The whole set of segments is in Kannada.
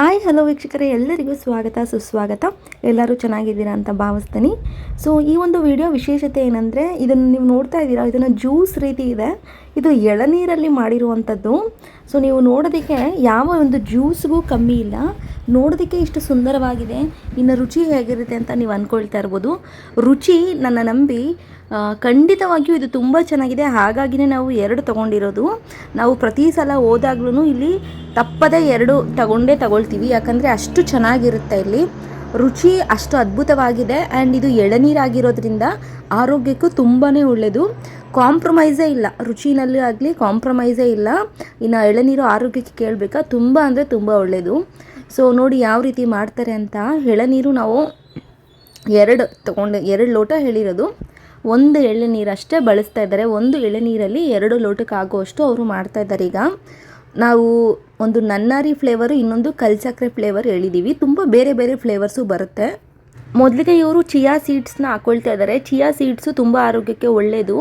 ಹಾಯ್, ಹಲೋ ವೀಕ್ಷಕರೇ, ಎಲ್ಲರಿಗೂ ಸ್ವಾಗತ, ಸುಸ್ವಾಗತ. ಎಲ್ಲರೂ ಚೆನ್ನಾಗಿದ್ದೀರಾ ಅಂತ ಭಾವಿಸ್ತೀನಿ. ಸೊ ಈ ಒಂದು ವಿಡಿಯೋ ವಿಶೇಷತೆ ಏನಂದರೆ, ಇದನ್ನು ನೀವು ನೋಡ್ತಾ ಇದ್ದೀರಾ, ಇದನ್ನು ಜ್ಯೂಸ್ ರೀತಿ ಇದೆ. ಇದು ಎಳನೀರಲ್ಲಿ ಮಾಡಿರುವಂಥದ್ದು. ಸೊ ನೀವು ನೋಡೋದಕ್ಕೆ ಯಾವ ಒಂದು ಜ್ಯೂಸ್ಗೂ ಕಮ್ಮಿ ಇಲ್ಲ. ನೋಡೋದಕ್ಕೆ ಇಷ್ಟು ಸುಂದರವಾಗಿದೆ. ಇನ್ನು ರುಚಿ ಹೇಗಿರುತ್ತೆ ಅಂತ ನೀವು ಅಂದ್ಕೊಳ್ತಾ ಇರ್ಬೋದು. ರುಚಿ ನನ್ನ ನಂಬಿ ಖಂಡಿತವಾಗಿಯೂ ಇದು ತುಂಬ ಚೆನ್ನಾಗಿದೆ. ಹಾಗಾಗಿನೇ ನಾವು ಎರಡು ತೊಗೊಂಡಿರೋದು. ನಾವು ಪ್ರತಿ ಸಲ ಹೋದಾಗ್ಲೂ ಇಲ್ಲಿ ತಪ್ಪದೇ ಎರಡು ತಗೊಂಡೇ ತಗೊಳ್ತೀವಿ. ಯಾಕಂದರೆ ಅಷ್ಟು ಚೆನ್ನಾಗಿರುತ್ತೆ ಇಲ್ಲಿ. ರುಚಿ ಅಷ್ಟು ಅದ್ಭುತವಾಗಿದೆ ಆ್ಯಂಡ್ ಇದು ಎಳನೀರಾಗಿರೋದ್ರಿಂದ ಆರೋಗ್ಯಕ್ಕೂ ತುಂಬಾ ಒಳ್ಳೆಯದು ಕಾಂಪ್ರಮೈಸೇ ಇಲ್ಲ. ರುಚಿನಲ್ಲಿ ಆಗಲಿ ಕಾಂಪ್ರಮೈಸೇ ಇಲ್ಲ. ಇನ್ನು ಎಳನೀರು ಆರೋಗ್ಯಕ್ಕೆ ಕೇಳಬೇಕಾ? ತುಂಬ ಅಂದರೆ ತುಂಬ ಒಳ್ಳೆಯದು ಸೊ ನೋಡಿ ಯಾವ ರೀತಿ ಮಾಡ್ತಾರೆ ಅಂತ. ಎಳನೀರು ನಾವು ಎರಡು ತಗೊಂಡು ಎರಡು ಲೋಟ ಹೇಳಿರೋದು ಒಂದು ಎಳ್ನೀರು ಅಷ್ಟೇ ಬಳಸ್ತಾ ಇದ್ದಾರೆ. ಒಂದು ಎಳನೀರಲ್ಲಿ ಎರಡು ಲೋಟಕ್ಕೆ ಆಗುವಷ್ಟು ಅವರು ಮಾಡ್ತಾ ಇದ್ದಾರೆ ಈಗ. ನಾವು ಒಂದು ನನ್ನಾರಿ ಫ್ಲೇವರು ಇನ್ನೊಂದು ಕಲ್ಸಕ್ರೆ ಫ್ಲೇವರ್ ಹೇಳಿದ್ದೀವಿ ತುಂಬ ಬೇರೆ ಬೇರೆ ಫ್ಲೇವರ್ಸು ಬರುತ್ತೆ. ಮೊದಲಿಗೆ ಇವರು ಚಿಯಾ ಸೀಡ್ಸ್ನ ಹಾಕೊಳ್ತಾ ಇದ್ದಾರೆ ಚಿಯಾ ಸೀಡ್ಸು ತುಂಬ ಆರೋಗ್ಯಕ್ಕೆ ಒಳ್ಳೆಯದು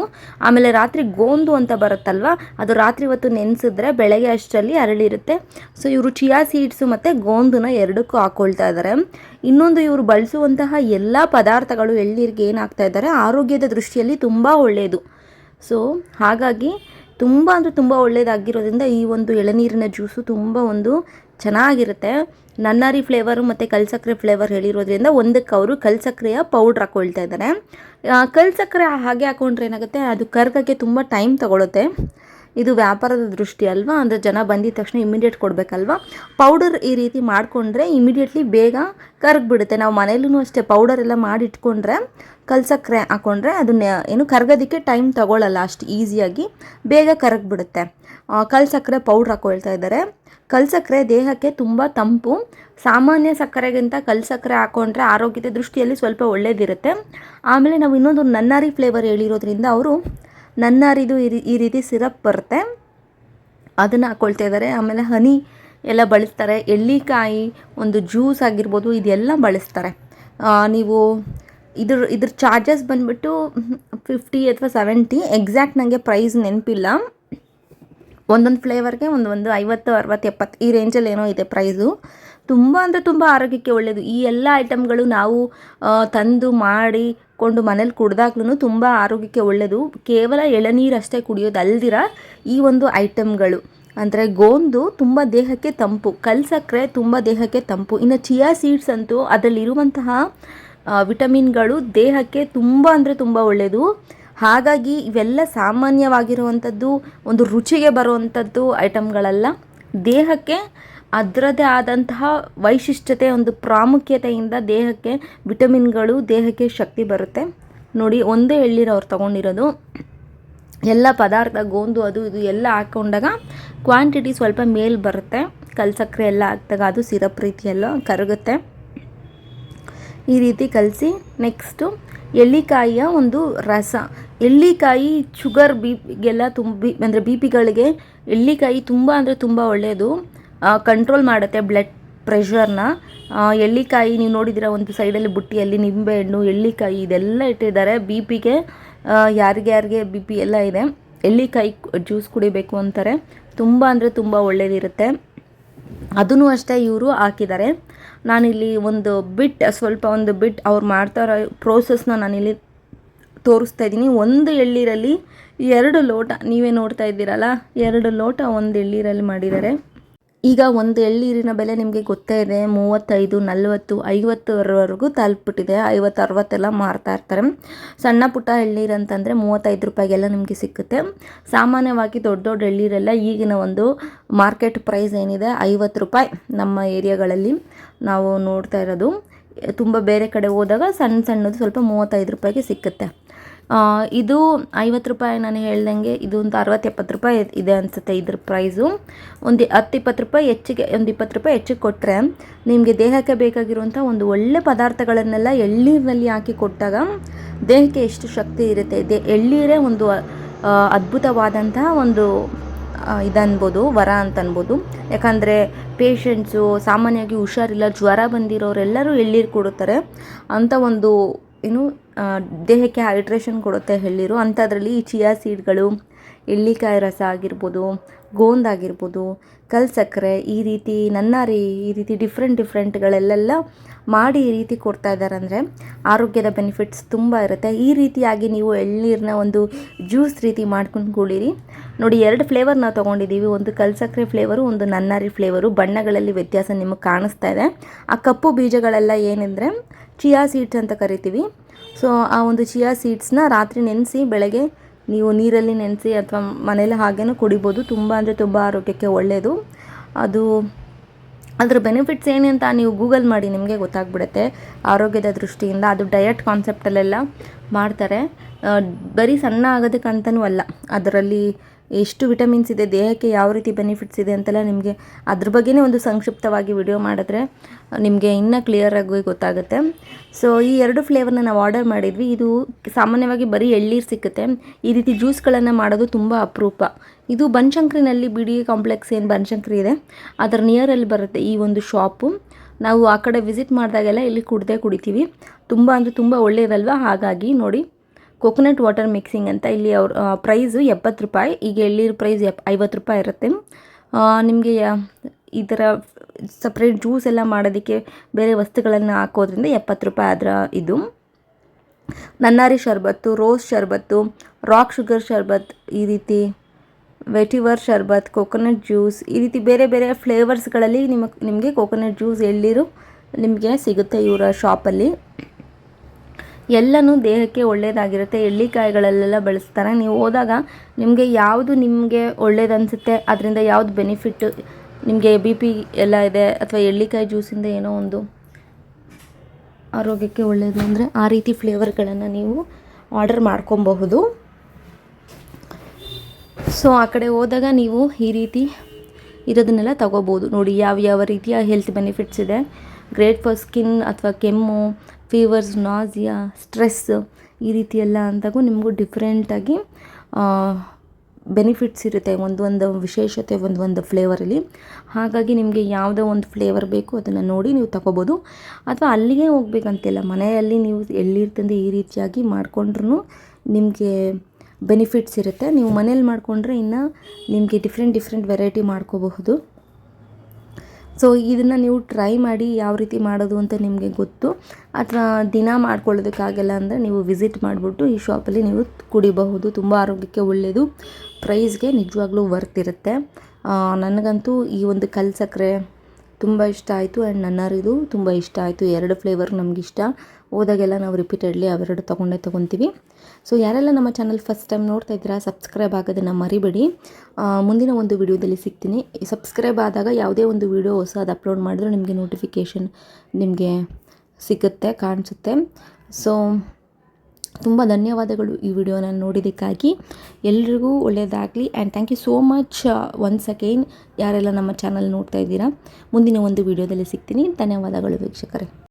ಆಮೇಲೆ ರಾತ್ರಿ ಗೋಂದು ಅಂತ ಬರುತ್ತಲ್ವ, ಅದು ರಾತ್ರಿ ಹೊತ್ತು ನೆನೆಸಿದ್ರೆ ಬೆಳಗ್ಗೆ ಅಷ್ಟರಲ್ಲಿ ಅರಳಿರುತ್ತೆ. ಸೊ ಇವರು ಚಿಯಾ ಸೀಡ್ಸು ಮತ್ತು ಗೋಂದನ್ನ ಎರಡಕ್ಕೂ ಹಾಕ್ಕೊಳ್ತಾ ಇದ್ದಾರೆ ಇನ್ನೊಂದು ಇವರು ಬಳಸುವಂತಹ ಎಲ್ಲ ಪದಾರ್ಥಗಳು ಎಳ್ನೀರಿಗೆ ಏನಾಗ್ತಾ ಇದ್ದಾರೆ ಆರೋಗ್ಯದ ದೃಷ್ಟಿಯಲ್ಲಿ ತುಂಬ ಒಳ್ಳೆಯದು ಸೊ ಹಾಗಾಗಿ ತುಂಬ ಅಂದರೆ ತುಂಬ ಒಳ್ಳೆಯದಾಗಿರೋದ್ರಿಂದ ಈ ಒಂದು ಎಳನೀರಿನ ಜ್ಯೂಸು ತುಂಬ ಒಂದು ಚೆನ್ನಾಗಿರುತ್ತೆ. ನನ್ನಾರಿ ಫ್ಲೇವರು ಮತ್ತು ಕಲ್ಸಕ್ಕರೆ ಫ್ಲೇವರ್ ಹೇಳಿರೋದ್ರಿಂದ ಒಂದಕ್ಕೆ ಅವರು ಕಲ್ಸಕ್ಕರೆಯ ಪೌಡ್ರ್ ಹಾಕ್ಕೊಳ್ತಾ ಇದ್ದಾರೆ. ಕಲ್ಸಕ್ಕರೆ ಹಾಗೆ ಹಾಕೊಂಡ್ರೆ ಏನಾಗುತ್ತೆ, ಅದು ಕರ್ಗಕ್ಕೆ ತುಂಬ ಟೈಮ್ ತಗೊಳುತ್ತೆ. ಇದು ವ್ಯಾಪಾರದ ದೃಷ್ಟಿ ಅಲ್ವಾ? ಅಂದರೆ ಜನ ಬಂದಿದ ತಕ್ಷಣ ಇಮಿಡಿಯೇಟ್ ಕೊಡಬೇಕಲ್ವಾ? ಪೌಡರ್ ಈ ರೀತಿ ಮಾಡಿಕೊಂಡ್ರೆ ಇಮಿಡಿಯೇಟ್ಲಿ ಬೇಗ ಕರಗಿಬಿಡುತ್ತೆ. ನಾವು ಮನೇಲೂ ಅಷ್ಟೇ ಪೌಡರ್ ಎಲ್ಲ ಮಾಡಿಟ್ಕೊಂಡ್ರೆ ಕಲ್ಸಕ್ಕರೆ ಹಾಕೊಂಡ್ರೆ ಅದನ್ನ ಏನು ಕರಗೋದಕ್ಕೆ ಟೈಮ್ ತಗೊಳ್ಳಲ್ಲ ಅಷ್ಟು ಈಸಿಯಾಗಿ ಬೇಗ ಕರಗಿಬಿಡುತ್ತೆ. ಕಲ್ಸಕ್ಕರೆ ಪೌಡ್ರ್ ಹಾಕ್ಕೊಳ್ತಾ ಇದ್ದಾರೆ. ಕಲ್ಸಕ್ಕರೆ ದೇಹಕ್ಕೆ ತುಂಬ ತಂಪು. ಸಾಮಾನ್ಯ ಸಕ್ಕರೆಗಿಂತ ಕಲ್ಸಕ್ಕರೆ ಹಾಕೊಂಡ್ರೆ ಆರೋಗ್ಯದ ದೃಷ್ಟಿಯಲ್ಲಿ ಸ್ವಲ್ಪ ಒಳ್ಳೇದಿರುತ್ತೆ. ಆಮೇಲೆ ನಾವು ಇನ್ನೊಂದು ನನ್ನಾರಿ ಫ್ಲೇವರ್ ಹೇಳಿರೋದ್ರಿಂದ ಅವರು ನನ್ನಾರಿದು ಈ ರೀ- ಈ ರೀತಿ ಸಿರಪ್ ಬರುತ್ತೆ. ಅದನ್ನು ಹಾಕ್ಕೊಳ್ತಾ ಇದ್ದಾರೆ ಆಮೇಲೆ ಹನಿ ಎಲ್ಲ ಬಳಸ್ತಾರೆ. ಎಳ್ಳಿಕಾಯಿ, ಒಂದು ಜ್ಯೂಸ್ ಆಗಿರ್ಬೋದು, ಇದೆಲ್ಲ ಬಳಸ್ತಾರೆ. ನೀವು ಇದ್ರ ಇದ್ರ ಚಾರ್ಜಸ್ ಬಂದುಬಿಟ್ಟು ಫಿಫ್ಟಿ ಅಥವಾ ಸೆವೆಂಟಿ ಎಕ್ಸಾಕ್ಟ್ ನನಗೆ ಪ್ರೈಸ್ ನೆನಪಿಲ್ಲ. ಒಂದೊಂದು ಫ್ಲೇವರ್ಗೆ ಒಂದು ಒಂದು ಐವತ್ತು, ಅರವತ್ತು, ಎಪ್ಪತ್ತು ಈ ರೇಂಜಲ್ಲಿ ಏನೋ ಇದೆ ಪ್ರೈಸು ತುಂಬ ಅಂದರೆ ತುಂಬ ಆರೋಗ್ಯಕ್ಕೆ ಒಳ್ಳೆಯದು ಈ ಎಲ್ಲ ಐಟಮ್ಗಳು ನಾವು ತಂದು ಮಾಡಿ ಕೊಂಡು ಮನೇಲಿ ಕುಡ್ದಾಗ್ಲೂ ತುಂಬ ಆರೋಗ್ಯಕ್ಕೆ ಒಳ್ಳೆಯದು ಕೇವಲ ಎಳನೀರಷ್ಟೇ ಕುಡಿಯೋದು ಈ ಒಂದು ಐಟಮ್ಗಳು. ಅಂದರೆ ಗೋಂದು ತುಂಬ ದೇಹಕ್ಕೆ ತಂಪು ಕಲ್ಸಕ್ಕರೆ ತುಂಬ ದೇಹಕ್ಕೆ ತಂಪು. ಇನ್ನು ಚಿಯಾ ಸೀಡ್ಸ್ ಅಂತೂ ಅದರಲ್ಲಿರುವಂತಹ ವಿಟಮಿನ್ಗಳು ದೇಹಕ್ಕೆ ತುಂಬ ಅಂದರೆ ತುಂಬ ಒಳ್ಳೆಯದು ಹಾಗಾಗಿ ಇವೆಲ್ಲ ಸಾಮಾನ್ಯವಾಗಿರುವಂಥದ್ದು ಒಂದು ರುಚಿಗೆ ಬರುವಂಥದ್ದು ಐಟಮ್ಗಳಲ್ಲ. ದೇಹಕ್ಕೆ ಅದರದ್ದೇ ಆದಂತಹ ವೈಶಿಷ್ಟ್ಯತೆ, ಒಂದು ಪ್ರಾಮುಖ್ಯತೆಯಿಂದ ದೇಹಕ್ಕೆ ವಿಟಮಿನ್ಗಳು, ದೇಹಕ್ಕೆ ಶಕ್ತಿ ಬರುತ್ತೆ. ನೋಡಿ, ಒಂದೇ ಎಳ್ನೀರು ಅವ್ರು ತೊಗೊಂಡಿರೋದು. ಎಲ್ಲ ಪದಾರ್ಥ, ಗೋಂದು, ಅದು, ಇದು ಎಲ್ಲ ಹಾಕ್ಕೊಂಡಾಗ ಕ್ವಾಂಟಿಟಿ ಸ್ವಲ್ಪ ಮೇಲ್ ಬರುತ್ತೆ. ಕಲ್ಸಕ್ಕರೆ ಎಲ್ಲ ಹಾಕಿದಾಗ ಅದು ಸಿರಪ್ ರೀತಿಯೆಲ್ಲ ಕರಗುತ್ತೆ. ಈ ರೀತಿ ಕಲಸಿ ನೆಕ್ಸ್ಟು ಎಳ್ಳಿಕಾಯಿಯ ಒಂದು ರಸ. ಎಳ್ಳಿಕಾಯಿ ಶುಗರ್ ಬಿ ಪಿಗೆಲ್ಲ ತುಂಬ ಬಿ ಅಂದರೆ ಬಿ ಪಿಗಳಿಗೆ ಎಳ್ಳಿಕಾಯಿ ತುಂಬ ಅಂದರೆ ತುಂಬ ಒಳ್ಳೆಯದು ಕಂಟ್ರೋಲ್ ಮಾಡುತ್ತೆ ಬ್ಲಡ್ ಪ್ರೆಷರ್ನ ಎಳ್ಳಿಕಾಯಿ ನೀವು ನೋಡಿದಿರ ಒಂದು ಸೈಡಲ್ಲಿ ಬುಟ್ಟಿಯಲ್ಲಿ ನಿಂಬೆಹಣ್ಣು ಎಳ್ಳಿಕಾಯಿ ಇದೆಲ್ಲ ಇಟ್ಟಿದ್ದಾರೆ. ಬಿ ಪಿಗೆ ಯಾರಿಗೆ ಯಾರಿಗೆ ಬಿ ಪಿ ಎಲ್ಲ ಇದೆ. ಎಳ್ಳಿಕಾಯಿ ಜ್ಯೂಸ್ ಕುಡಿಬೇಕು ಅಂತಾರೆ. ತುಂಬ ಅಂದರೆ ತುಂಬ ಒಳ್ಳೆಯದಿರುತ್ತೆ ಅದನ್ನು ಅಷ್ಟೇ ಇವರು ಹಾಕಿದ್ದಾರೆ. ನಾನಿಲ್ಲಿ ಒಂದು ಬಿಟ್ ಸ್ವಲ್ಪ ಒಂದು ಬಿಟ್ ಅವ್ರು ಮಾಡ್ತಾ ಇರೋ ಪ್ರೋಸೆಸ್ನ ನಾನಿಲ್ಲಿ ತೋರಿಸ್ತಾ ಇದ್ದೀನಿ. ಒಂದು ಎಳ್ಳೀರಲ್ಲಿ ಎರಡು ಲೋಟ, ನೀವೇ ನೋಡ್ತಾ ಇದ್ದೀರಲ್ಲ, ಎರಡು ಲೋಟ ಒಂದು ಎಳ್ಳೀರಲ್ಲಿ ಮಾಡಿದ್ದಾರೆ. ಈಗ ಒಂದು ಎಳ್ಳೀರಿನ ಬೆಲೆ ನಿಮಗೆ ಗೊತ್ತೇ ಇದೆ, ಮೂವತ್ತೈದು, ನಲವತ್ತು, ಐವತ್ತರವರೆಗೂ ತಲುಪಿಬಿಟ್ಟಿದೆ ಐವತ್ತು ಅರವತ್ತೆಲ್ಲ ಮಾರ್ತಾ ಇರ್ತಾರೆ. ಸಣ್ಣ ಪುಟ್ಟ ಎಳ್ಳೀರು ಅಂತಂದರೆ ಮೂವತ್ತೈದು ರೂಪಾಯಿಗೆಲ್ಲ ನಿಮಗೆ ಸಿಕ್ಕುತ್ತೆ. ಸಾಮಾನ್ಯವಾಗಿ ದೊಡ್ಡ ದೊಡ್ಡ ಎಳ್ಳೀರೆಲ್ಲ ಈಗಿನ ಒಂದು ಮಾರ್ಕೆಟ್ ಪ್ರೈಸ್ ಏನಿದೆ, ಐವತ್ತು ರೂಪಾಯಿ ನಮ್ಮ ಏರಿಯಾಗಳಲ್ಲಿ ನಾವು ನೋಡ್ತಾ ಇರೋದು. ತುಂಬ ಬೇರೆ ಕಡೆ ಹೋದಾಗ ಸಣ್ಣ ಸಣ್ಣದು ಸ್ವಲ್ಪ ಮೂವತ್ತೈದು ರೂಪಾಯಿಗೆ ಸಿಕ್ಕುತ್ತೆ. ಇದು ಐವತ್ತು ರೂಪಾಯಿ ನಾನು ಹೇಳ್ದಂಗೆ ಇದು ಒಂದು ಅರವತ್ತು ಎಪ್ಪತ್ತು ರೂಪಾಯಿ ಇದೆ ಅನಿಸುತ್ತೆ ಇದ್ರ ಪ್ರೈಸು ಒಂದು ಹತ್ತು ಇಪ್ಪತ್ತು ರೂಪಾಯಿ ಹೆಚ್ಚಿಗೆ, ಒಂದು ಇಪ್ಪತ್ತು ರೂಪಾಯಿ ಹೆಚ್ಚಿಗೆ ಕೊಟ್ಟರೆ ನಿಮಗೆ ದೇಹಕ್ಕೆ ಬೇಕಾಗಿರುವಂಥ ಒಂದು ಒಳ್ಳೆ ಪದಾರ್ಥಗಳನ್ನೆಲ್ಲ ಎಳ್ಳೀರಿನಲ್ಲಿ ಹಾಕಿ ಕೊಟ್ಟಾಗ ದೇಹಕ್ಕೆ ಎಷ್ಟು ಶಕ್ತಿ ಇರುತ್ತೆ. ದೇ ಎಳ್ಳೀರೇ ಒಂದು ಅದ್ಭುತವಾದಂತಹ ಒಂದು ಇದನ್ಬೋದು, ವರ ಅಂತ ಅನ್ಬೋದು ಯಾಕಂದರೆ ಪೇಷಂಟ್ಸು ಸಾಮಾನ್ಯವಾಗಿ ಹುಷಾರಿಲ್ಲ, ಜ್ವರ ಬಂದಿರೋರೆಲ್ಲರೂ ಎಳ್ಳೀರು ಕೊಡುತ್ತಾರೆ ಅಂಥ ಒಂದು, ಏನು ದೇಹಕ್ಕೆ ಹೈಡ್ರೇಷನ್ ಕೊಡುತ್ತೆ ಹೇಳಿರು. ಅಂಥದ್ರಲ್ಲಿ ಈ ಚಿಯಾ ಸೀಡ್ಗಳು ಎಳ್ಳಿಕಾಯಿ ರಸ ಆಗಿರ್ಬೋದು, ಗೋಂದ್ ಆಗಿರ್ಬೋದು ಕಲ್ ಸಕ್ಕರೆ, ಈ ರೀತಿ ನನ್ನಾರಿ, ಈ ರೀತಿ ಡಿಫ್ರೆಂಟ್ ಡಿಫ್ರೆಂಟ್ಗಳಲ್ಲೆಲ್ಲ ಮಾಡಿ ಈ ರೀತಿ ಕೊಡ್ತಾ ಇದ್ದಾರೆ ಅಂದರೆ ಆರೋಗ್ಯದ ಬೆನಿಫಿಟ್ಸ್ ತುಂಬ ಇರುತ್ತೆ. ಈ ರೀತಿಯಾಗಿ ನೀವು ಎಳ್ನೀರನ್ನ ಒಂದು ಜ್ಯೂಸ್ ರೀತಿ ಮಾಡ್ಕೊಂಡು ಕುಳಿರಿ ನೋಡಿ, ಎರಡು ಫ್ಲೇವರ್ ನಾವು ತೊಗೊಂಡಿದ್ದೀವಿ ಒಂದು ಕಲ್ ಸಕ್ಕರೆ ಫ್ಲೇವರು ಒಂದು ನನ್ನಾರಿ ಫ್ಲೇವರು ಬಣ್ಣಗಳಲ್ಲಿ ವ್ಯತ್ಯಾಸ ನಿಮಗೆ ಕಾಣಿಸ್ತಾ ಇದೆ. ಆ ಕಪ್ಪು ಬೀಜಗಳೆಲ್ಲ ಏನೆಂದರೆ ಚಿಯಾ ಸೀಡ್ಸ್ ಅಂತ ಕರಿತೀವಿ. ಸೊ ಆ ಒಂದು ಚಿಯಾ ಸೀಡ್ಸ್ನ ರಾತ್ರಿ ನೆನೆಸಿ ಬೆಳಗ್ಗೆ ನೀವು ನೀರಲ್ಲಿ ನೆನೆಸಿ ಅಥವಾ ಮನೇಲಿ ಹಾಗೇನೂ ಕುಡಿಬೋದು. ತುಂಬ ಅಂದರೆ ತುಂಬ ಆರೋಗ್ಯಕ್ಕೆ ಒಳ್ಳೆಯದು ಅದು ಅದರ ಬೆನಿಫಿಟ್ಸ್ ಏನು ಅಂತ ನೀವು ಗೂಗಲ್ ಮಾಡಿ ನಿಮಗೆ ಗೊತ್ತಾಗ್ಬಿಡುತ್ತೆ. ಆರೋಗ್ಯದ ದೃಷ್ಟಿಯಿಂದ ಅದು ಡಯಟ್ ಕಾನ್ಸೆಪ್ಟಲ್ಲೆಲ್ಲ ಮಾಡ್ತಾರೆ. ಬರೀ ಸಣ್ಣ ಆಗೋದಕ್ಕಂತನೂ ಅಲ್ಲ. ಅದರಲ್ಲಿ ಎಷ್ಟು ವಿಟಮಿನ್ಸ್ ಇದೆ, ದೇಹಕ್ಕೆ ಯಾವ ರೀತಿ ಬೆನಿಫಿಟ್ಸ್ ಇದೆ ಅಂತೆಲ್ಲ ನಿಮಗೆ ಅದ್ರ ಬಗ್ಗೆನೇ ಒಂದು ಸಂಕ್ಷಿಪ್ತವಾಗಿ ವಿಡಿಯೋ ಮಾಡಿದ್ರೆ ನಿಮಗೆ ಇನ್ನೂ ಕ್ಲಿಯರಾಗಿ ಗೊತ್ತಾಗುತ್ತೆ. ಸೊ ಈ ಎರಡು ಫ್ಲೇವರ್ನ ನಾವು ಆರ್ಡರ್ ಮಾಡಿದ್ವಿ. ಇದು ಸಾಮಾನ್ಯವಾಗಿ ಬರೀ ಎಳ್ಳೀರು ಸಿಕ್ಕುತ್ತೆ. ಈ ರೀತಿ ಜ್ಯೂಸ್ಗಳನ್ನು ಮಾಡೋದು ತುಂಬ ಅಪರೂಪ. ಇದು ಬನಶಂಕರಿನಲ್ಲಿ ಬಿ ಡಿ ಕಾಂಪ್ಲೆಕ್ಸ್ ಏನು ಬನಶಂಕರಿ ಇದೆ. ಅದರ ನಿಯರಲ್ಲಿ ಬರುತ್ತೆ ಈ ಒಂದು ಶಾಪು ನಾವು ಆ ಕಡೆ ವಿಸಿಟ್ ಮಾಡಿದಾಗೆಲ್ಲ ಇಲ್ಲಿ ಕುಡ್ದೇ ಕುಡಿತೀವಿ. ತುಂಬ ಅಂದರೆ ತುಂಬ ಒಳ್ಳೆಯದಲ್ವ ಹಾಗಾಗಿ ನೋಡಿ. ಕೊಕೊನಟ್ ವಾಟರ್ ಮಿಕ್ಸಿಂಗ್ ಅಂತ ಇಲ್ಲಿ ಅವ್ರ ಪ್ರೈಸು ಎಪ್ಪತ್ತು ರೂಪಾಯಿ. ಈಗ ಎಳ್ಳೀರು ಪ್ರೈಸ್ ಎಪ್, ಐವತ್ತು ರೂಪಾಯಿ ಇರುತ್ತೆ. ನಿಮಗೆ ಈ ಥರ ಸಪ್ರೇಟ್ ಜ್ಯೂಸ್ ಎಲ್ಲ ಮಾಡೋದಕ್ಕೆ ಬೇರೆ ವಸ್ತುಗಳನ್ನು ಹಾಕೋದ್ರಿಂದ ಎಪ್ಪತ್ತು ರೂಪಾಯಿ ಅದರ ಇದು. ನನ್ನಾರಿ ಶರ್ಬತ್ತು, ರೋಸ್ ಶರ್ಬತ್ತು ರಾಕ್ ಶುಗರ್ ಶರ್ಬತ್ ಈ ರೀತಿ ವೆಟಿವರ್ ಶರ್ಬತ್ ಕೊಕೊನಟ್ ಜ್ಯೂಸ್ ಈ ರೀತಿ ಬೇರೆ ಬೇರೆ ಫ್ಲೇವರ್ಸ್ಗಳಲ್ಲಿ ನಿಮಗೆ ನಿಮಗೆ ಕೊಕೊನಟ್ ಜ್ಯೂಸ್ ಎಳ್ಳೀರು ನಿಮಗೆ ಸಿಗುತ್ತೆ ಇವರ ಶಾಪಲ್ಲಿ ಎಲ್ಲನೂ ದೇಹಕ್ಕೆ ಒಳ್ಳೆಯದಾಗಿರುತ್ತೆ ಎಳ್ಳಿಕಾಯಿಗಳಲ್ಲೆಲ್ಲ ಬಳಸ್ತಾರೆ. ನೀವು ಹೋದಾಗ ನಿಮಗೆ ಯಾವುದು ನಿಮಗೆ ಒಳ್ಳೇದು ಅನಿಸುತ್ತೆ ಅದರಿಂದ ಯಾವುದು ಬೆನಿಫಿಟ್ಟು ನಿಮಗೆ ಬಿ ಪಿ ಎಲ್ಲ ಇದೆ, ಅಥವಾ ಎಳ್ಳಿಕಾಯಿ ಜ್ಯೂಸಿಂದ ಏನೋ ಒಂದು ಆರೋಗ್ಯಕ್ಕೆ ಒಳ್ಳೆಯದು ಅಂದರೆ ಆ ರೀತಿ ಫ್ಲೇವರ್ಗಳನ್ನು ನೀವು ಆರ್ಡರ್ ಮಾಡ್ಕೊಬಹುದು. ಸೊ ಆ ಕಡೆ ಹೋದಾಗ ನೀವು ಈ ರೀತಿ ಇರೋದನ್ನೆಲ್ಲ ತಗೋಬೋದು ನೋಡಿ ಯಾವ ಯಾವ ರೀತಿಯ ಹೆಲ್ತ್ ಬೆನಿಫಿಟ್ಸ್ ಇದೆ. ಗ್ರೇಟ್ ಫಾರ್ ಸ್ಕಿನ್ ಅಥವಾ ಕೆಮ್ಮು ಫೀವರ್ಸ್ ನಾಸಿಯಾ ಸ್ಟ್ರೆಸ್ ಈ ರೀತಿ ಎಲ್ಲ ಅಂದಾಗೂ ನಿಮಗೂ ಡಿಫ್ರೆಂಟಾಗಿ ಬೆನಿಫಿಟ್ಸ್ ಇರುತ್ತೆ ಒಂದು ಒಂದು ವಿಶೇಷತೆ, ಒಂದು ಒಂದು ಫ್ಲೇವರಲ್ಲಿ ಹಾಗಾಗಿ ನಿಮಗೆ ಯಾವುದೋ ಒಂದು ಫ್ಲೇವರ್ ಬೇಕು ಅದನ್ನು ನೋಡಿ ನೀವು ತಗೋಬೋದು ಅಥವಾ ಅಲ್ಲಿಗೆ ಹೋಗ್ಬೇಕಂತಿಲ್ಲ, ಮನೆಯಲ್ಲಿ ನೀವು ಎಳ್ಳಿರ್ತಂದು ಈ ರೀತಿಯಾಗಿ ಮಾಡಿಕೊಂಡ್ರೂ ನಿಮಗೆ ಬೆನಿಫಿಟ್ಸ್ ಇರುತ್ತೆ. ನೀವು ಮನೇಲಿ ಮಾಡಿಕೊಂಡ್ರೆ ಇನ್ನು ನಿಮಗೆ ಡಿಫ್ರೆಂಟ್ ಡಿಫ್ರೆಂಟ್ ವೆರೈಟಿ ಮಾಡ್ಕೋಬಹುದು. ಸೊ ಇದನ್ನು ನೀವು ಟ್ರೈ ಮಾಡಿ ಯಾವ ರೀತಿ ಮಾಡೋದು ಅಂತ ನಿಮಗೆ ಗೊತ್ತು. ಅಥವಾ ದಿನ ಮಾಡ್ಕೊಳ್ಳೋದಕ್ಕಾಗಲ್ಲ ಅಂದರೆ ನೀವು ವಿಸಿಟ್ ಮಾಡಿಬಿಟ್ಟು ಈ ಶಾಪಲ್ಲಿ ನೀವು ಕುಡಿಬಹುದು. ತುಂಬ ಆರೋಗ್ಯಕ್ಕೆ ಒಳ್ಳೆಯದು ಪ್ರೈಸ್ಗೆ ನಿಜವಾಗ್ಲೂ ವರ್ತ್ ಇರುತ್ತೆ. ನನಗಂತೂ ಈ ಒಂದು ಕಲ್ ಸಕ್ಕರೆ ತುಂಬ ಇಷ್ಟ ಆಯಿತು ಆ್ಯಂಡ್ ನನ್ನರಿದು ತುಂಬ ಇಷ್ಟ ಆಯಿತು. ಎರಡು ಫ್ಲೇವರ್ ನಮಗಿಷ್ಟ. ಹೋದಾಗೆಲ್ಲ ನಾವು ರಿಪೀಟೆಡ್ಲಿ ಅವೆರಡು ತೊಗೊಂಡೇ ತೊಗೊತೀವಿ. ಸೊ, ಯಾರೆಲ್ಲ ನಮ್ಮ ಚಾನಲ್ ಫಸ್ಟ್ ಟೈಮ್ ನೋಡ್ತಾ ಇದ್ದೀರಾ, ಸಬ್ಸ್ಕ್ರೈಬ್ ಆಗೋದನ್ನು ಮರಿಬೇಡಿ. ಮುಂದಿನ ಒಂದು ವಿಡಿಯೋದಲ್ಲಿ ಸಿಗ್ತೀನಿ. ಸಬ್ಸ್ಕ್ರೈಬ್ ಆದಾಗ ಯಾವುದೇ ಒಂದು ವಿಡಿಯೋ ಹೊಸದು ಅಪ್ಲೋಡ್ ಮಾಡಿದ್ರು ನಿಮಗೆ ನೋಟಿಫಿಕೇಷನ್ ನಿಮಗೆ ಸಿಗುತ್ತೆ, ಕಾಣಿಸುತ್ತೆ. ಸೊ ತುಂಬ ಧನ್ಯವಾದಗಳು ಈ ವಿಡಿಯೋನ ನೋಡಿದ್ದಕ್ಕಾಗಿ. ಎಲ್ರಿಗೂ ಒಳ್ಳೆಯದಾಗಲಿ. And thank you so much once again ಯಾರೆಲ್ಲ ನಮ್ಮ ಚಾನಲ್ ನೋಡ್ತಾ ಇದ್ದೀರಾ, ಮುಂದಿನ ಒಂದು ವಿಡಿಯೋದಲ್ಲಿ ಸಿಗ್ತೀನಿ. ಧನ್ಯವಾದಗಳು ವೀಕ್ಷಕರೇ.